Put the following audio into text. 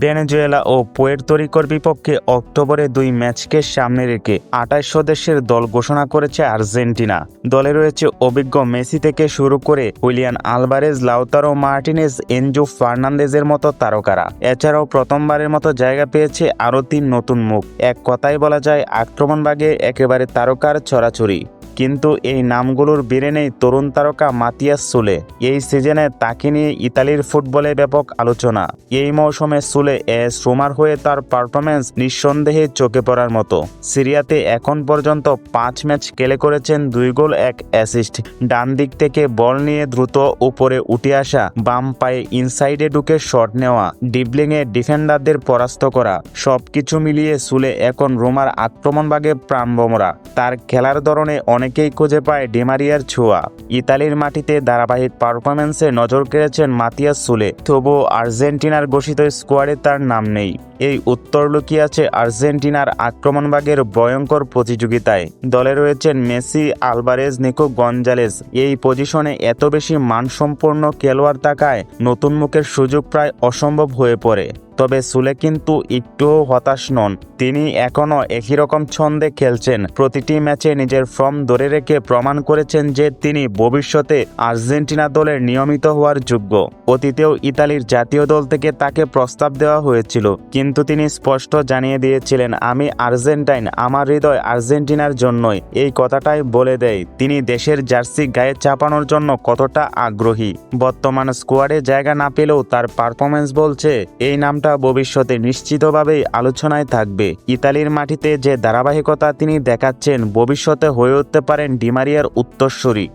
Venezuela ও পুয়ের্তোরিকোর বিপক্ষে অক্টোবরে দুই ম্যাচকে সামনে রেখে আঠাশ সদস্যের দল ঘোষণা করেছে আর্জেন্টিনা। দলে রয়েছে অভিজ্ঞ মেসি থেকে শুরু করে Julian Alvarez Lautaro Martinez, Enzo ফার্নান্দেজের মতো তারকারা। এছাড়াও প্রথমবারের মতো জায়গা পেয়েছে আরও তিন নতুন মুখ। এক কথায় বলা যায় আক্রমণভাগে একেবারে তারকার ছড়াছড়ি। কিন্তু এই নামগুলোর বেড়ে নেই তরুণ তারকা মাতিয়াস সুলে। এই সিজনে তাকে নিয়ে ইতালির ফুটবলে ব্যাপক আলোচনা। এই মৌসুমে সুলে এস রোমার হয়ে তার পারফরমেন্স নিঃসন্দেহে চোখে পড়ার মতো। সিরিয়াতে এখন পর্যন্ত পাঁচ ম্যাচ খেলে করেছেন দুই গোল, এক অ্যাসিস্ট। ডান দিক থেকে বল নিয়ে দ্রুত উপরে উঠে আসা বাম পায়ে ইনসাইডে ঢুকে শট নেওয়া, ডিবলিংয়ে ডিফেন্ডারদের পরাস্ত করা, সবকিছু মিলিয়ে সুলে এখন রোমার আক্রমণভাগে প্রাণবমরা তার খেলার ধরনে অনেকেই খুঁজে পায় ডেমারিয়ার ছোঁয়া। ইতালির মাটিতে ধারাবাহিক পারফরমেন্সে নজর কেড়েছেন মাতিয়াস সুলে, তবুও আর্জেন্টিনার ঘোষিত স্কোয়াডে তার নাম নেই। এই উত্তর লুকিয়ে আছে আর্জেন্টিনার আক্রমণভাগের ভয়ঙ্কর প্রতিযোগিতায়। দলে রয়েছেন মেসি আলভারেজ নিকো গঞ্জালেস এই পজিশনে এত বেশি মানসম্পন্ন খেলোয়াড় থাকায় নতুন মুখের সুযোগ প্রায় অসম্ভব হয়ে পড়ে। তবে সুলে কিন্তু একটুও হতাশ নন। তিনি এখনও একই রকম ছন্দে খেলছেন। প্রতিটি ম্যাচে নিজের ফর্ম ধরে রেখে প্রমাণ করেছেন যে তিনি ভবিষ্যতে আর্জেন্টিনা দলের নিয়মিত হওয়ার যোগ্য। অতীতেও ইতালির জাতীয় দল থেকে তাকে প্রস্তাব দেওয়া হয়েছিল। কিন্তু তিনি স্পষ্ট জানিয়ে দিয়েছিলেন, আমি আর্জেন্টাইন, আমার হৃদয় আর্জেন্টিনার জন্যই। এই কথাটাই বলে দেয়। তিনি দেশের জার্সি গায়ে চাপানোর জন্য কতটা আগ্রহী। বর্তমান স্কোয়াডে জায়গা না পেলেও তার পারফরমেন্স বলছে, এই নামটা ভবিষ্যতে নিশ্চিতভাবেই আলোচনায় থাকবে। ইতালির মাটিতে যে ধারাবাহিকতা তিনি দেখাচ্ছেন, ভবিষ্যতে হয়ে উঠতে পারেন ডিমারিয়ার উত্তরসূরি।